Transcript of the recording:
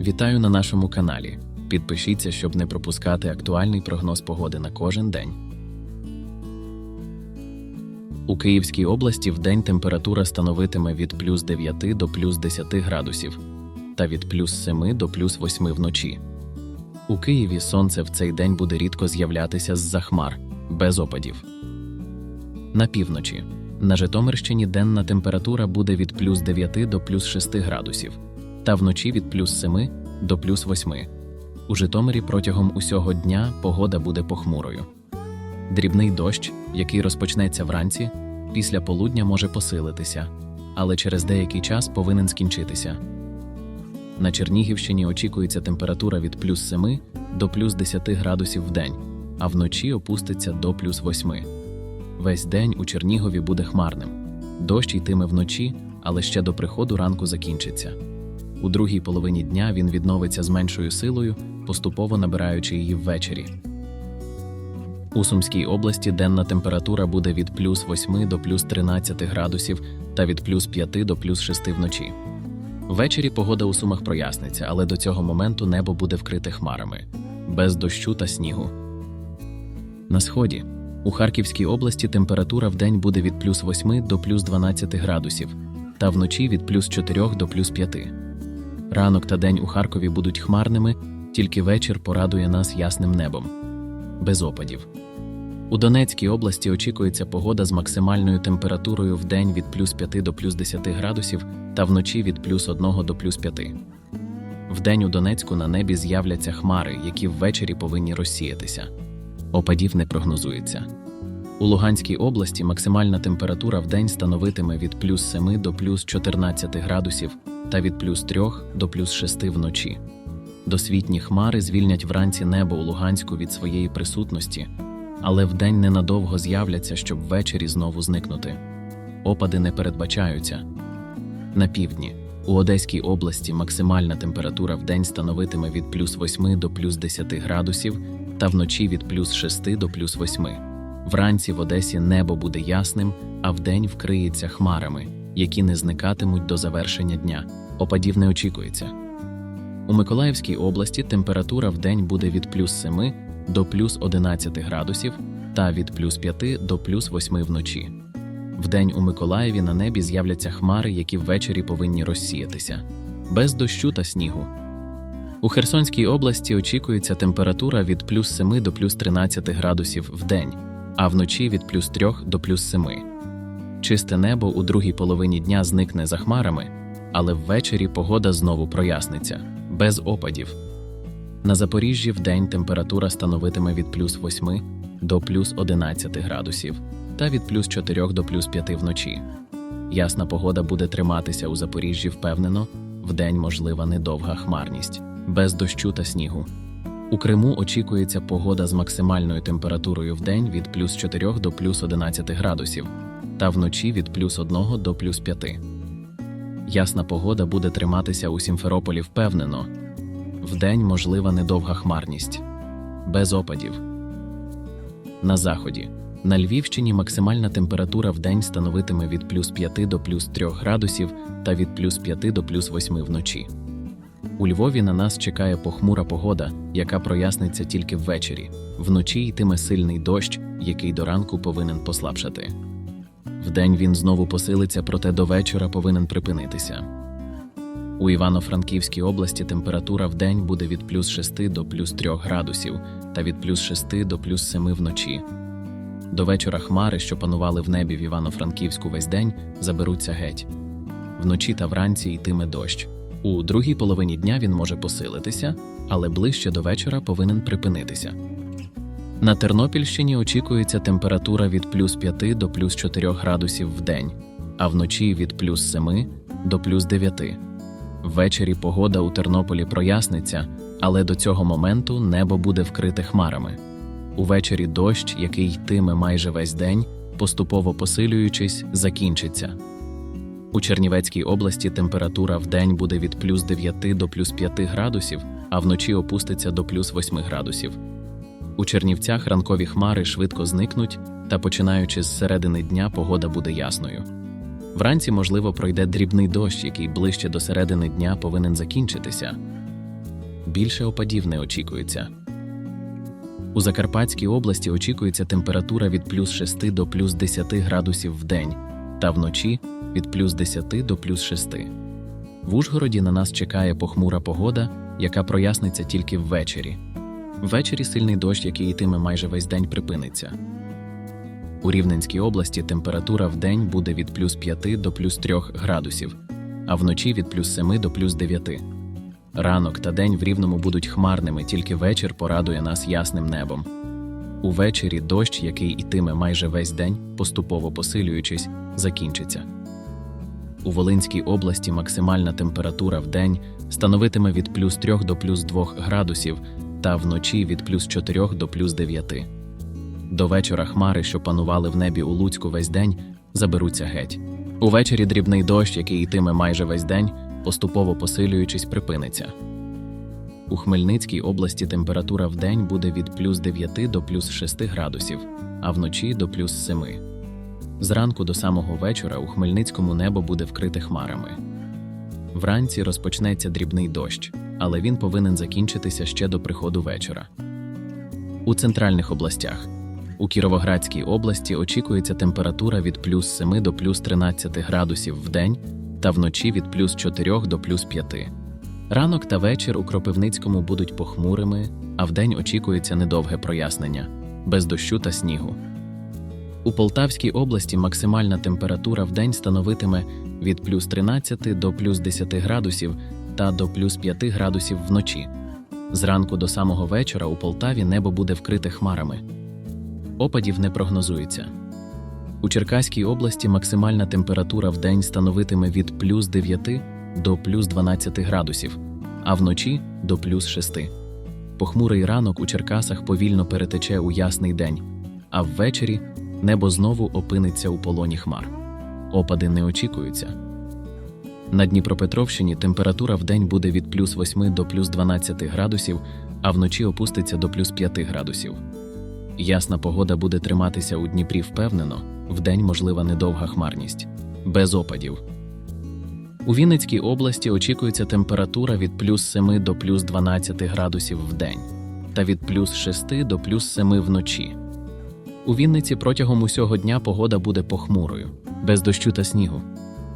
Вітаю на нашому каналі. Підпишіться, щоб не пропускати актуальний прогноз погоди на кожен день. У Київській області вдень температура становитиме від плюс 9 до плюс 10 градусів та від плюс 7 до плюс 8 вночі. У Києві сонце в цей день буде рідко з'являтися з-за хмар, без опадів. На півночі. На Житомирщині денна температура буде від плюс 9 до плюс 6 градусів, та вночі від плюс 7 до плюс 8. У Житомирі протягом усього дня погода буде похмурою. Дрібний дощ, який розпочнеться вранці, після полудня може посилитися, але через деякий час повинен скінчитися. На Чернігівщині очікується температура від плюс 7 до плюс 10 градусів в день, а вночі опуститься до плюс 8. Весь день у Чернігові буде хмарним. Дощ йтиме вночі, але ще до приходу ранку закінчиться. У другій половині дня він відновиться з меншою силою, поступово набираючи її ввечері. У Сумській області денна температура буде від плюс 8 до плюс 13 градусів та від плюс 5 до плюс 6 вночі. Ввечері погода у Сумах проясниться, але до цього моменту небо буде вкрите хмарами, без дощу та снігу. На сході у Харківській області температура в день буде від плюс 8 до плюс 12 градусів, та вночі від плюс 4 до плюс 5. Ранок та день у Харкові будуть хмарними, тільки вечір порадує нас ясним небом, без опадів. У Донецькій області очікується погода з максимальною температурою в день від плюс 5 до плюс 10 градусів та вночі від плюс 1 до плюс 5. Вдень у Донецьку на небі з'являться хмари, які ввечері повинні розсіятися. Опадів не прогнозується. У Луганській області максимальна температура в день становитиме від плюс 7 до плюс 14 градусів та від плюс 3 до плюс 6 вночі. Досвітні хмари звільнять вранці небо у Луганську від своєї присутності, але вдень ненадовго з'являться, щоб ввечері знову зникнути. Опади не передбачаються. На півдні у Одеській області максимальна температура в день становитиме від плюс 8 до плюс 10 градусів та вночі від плюс 6 до плюс 8. Вранці в Одесі небо буде ясним, а вдень вкриється хмарами, які не зникатимуть до завершення дня. Опадів не очікується. У Миколаївській області температура в день буде від плюс 7 до плюс 11 градусів та від плюс 5 до плюс 8 вночі. Вдень у Миколаєві на небі з'являться хмари, які ввечері повинні розсіятися, без дощу та снігу. У Херсонській області очікується температура від плюс 7 до плюс 13 градусів в день, а вночі від плюс 3 до плюс 7. Чисте небо у другій половині дня зникне за хмарами, але ввечері погода знову проясниться, без опадів. На Запоріжжі вдень температура становитиме від плюс 8 до плюс 11 градусів та від плюс 4 до плюс 5 вночі. Ясна погода буде триматися у Запоріжжі впевнено, вдень можлива недовга хмарність, без дощу та снігу. У Криму очікується погода з максимальною температурою в день від плюс 4 до плюс 11 градусів та вночі від плюс 1 до плюс 5. Ясна погода буде триматися у Сімферополі впевнено. Вдень можлива недовга хмарність, без опадів. На заході. На Львівщині максимальна температура в день становитиме від плюс 5 до плюс 3 градусів та від плюс 5 до плюс 8 вночі. У Львові на нас чекає похмура погода, яка проясниться тільки ввечері. Вночі йтиме сильний дощ, який до ранку повинен послабшати. Вдень він знову посилиться, проте до вечора повинен припинитися. У Івано-Франківській області температура в день буде від плюс 6 до плюс 3 градусів та від плюс 6 до плюс 7 вночі. До вечора хмари, що панували в небі в Івано-Франківську весь день, заберуться геть. Вночі та вранці йтиме дощ. У другій половині дня він може посилитися, але ближче до вечора повинен припинитися. На Тернопільщині очікується температура від плюс 5 до плюс 4 градусів в день, а вночі від плюс 7 до плюс 9. Ввечері погода у Тернополі проясниться, але до цього моменту небо буде вкрите хмарами. Увечері дощ, який йтиме майже весь день, поступово посилюючись, закінчиться. У Чернівецькій області температура в день буде від плюс 9 до плюс 5 градусів, а вночі опуститься до плюс 8 градусів. У Чернівцях ранкові хмари швидко зникнуть, та починаючи з середини дня погода буде ясною. Вранці, можливо, пройде дрібний дощ, який ближче до середини дня повинен закінчитися. Більше опадів не очікується. У Закарпатській області очікується температура від плюс 6 до плюс 10 градусів в день та вночі від плюс 10 до плюс 6. В Ужгороді на нас чекає похмура погода, яка проясниться тільки ввечері. Ввечері сильний дощ, який йтиме майже весь день, припиниться. У Рівненській області температура в день буде від плюс 5 до плюс 3 градусів, а вночі від плюс 7 до плюс 9. Ранок та день в Рівному будуть хмарними, тільки вечір порадує нас ясним небом. Увечері дощ, який ітиме майже весь день, поступово посилюючись, закінчиться. У Волинській області максимальна температура в день становитиме від плюс 3 до плюс 2 градусів та вночі від плюс 4 до плюс 9. До вечора хмари, що панували в небі у Луцьку весь день, заберуться геть. Увечері дрібний дощ, який йтиме майже весь день, поступово посилюючись, припиниться. У Хмельницькій області температура в день буде від плюс 9 до плюс 6 градусів, а вночі до плюс 7. Зранку до самого вечора у Хмельницькому небо буде вкрите хмарами. Вранці розпочнеться дрібний дощ, але він повинен закінчитися ще до приходу вечора. У центральних областях у Кіровоградській області очікується температура від плюс 7 до плюс 13 градусів в день та вночі від плюс 4 до плюс 5. Ранок та вечір у Кропивницькому будуть похмурими, а вдень очікується недовге прояснення, без дощу та снігу. У Полтавській області максимальна температура в день становитиме від плюс 13 до плюс 10 градусів та до плюс 5 градусів вночі. Зранку до самого вечора у Полтаві небо буде вкрите хмарами. Опадів не прогнозується. У Черкаській області максимальна температура в день становитиме від плюс 9 до плюс 12 градусів, а вночі до плюс 6. Похмурий ранок у Черкасах повільно перетече у ясний день, а ввечері небо знову опиниться у полоні хмар. Опади не очікуються. На Дніпропетровщині температура в день буде від плюс 8 до плюс 12 градусів, а вночі опуститься до плюс 5 градусів. Ясна погода буде триматися у Дніпрі впевнено, вдень можлива недовга хмарність, без опадів. У Вінницькій області очікується температура від плюс 7 до плюс 12 градусів в день та від плюс 6 до плюс 7 вночі. У Вінниці протягом усього дня погода буде похмурою, без дощу та снігу.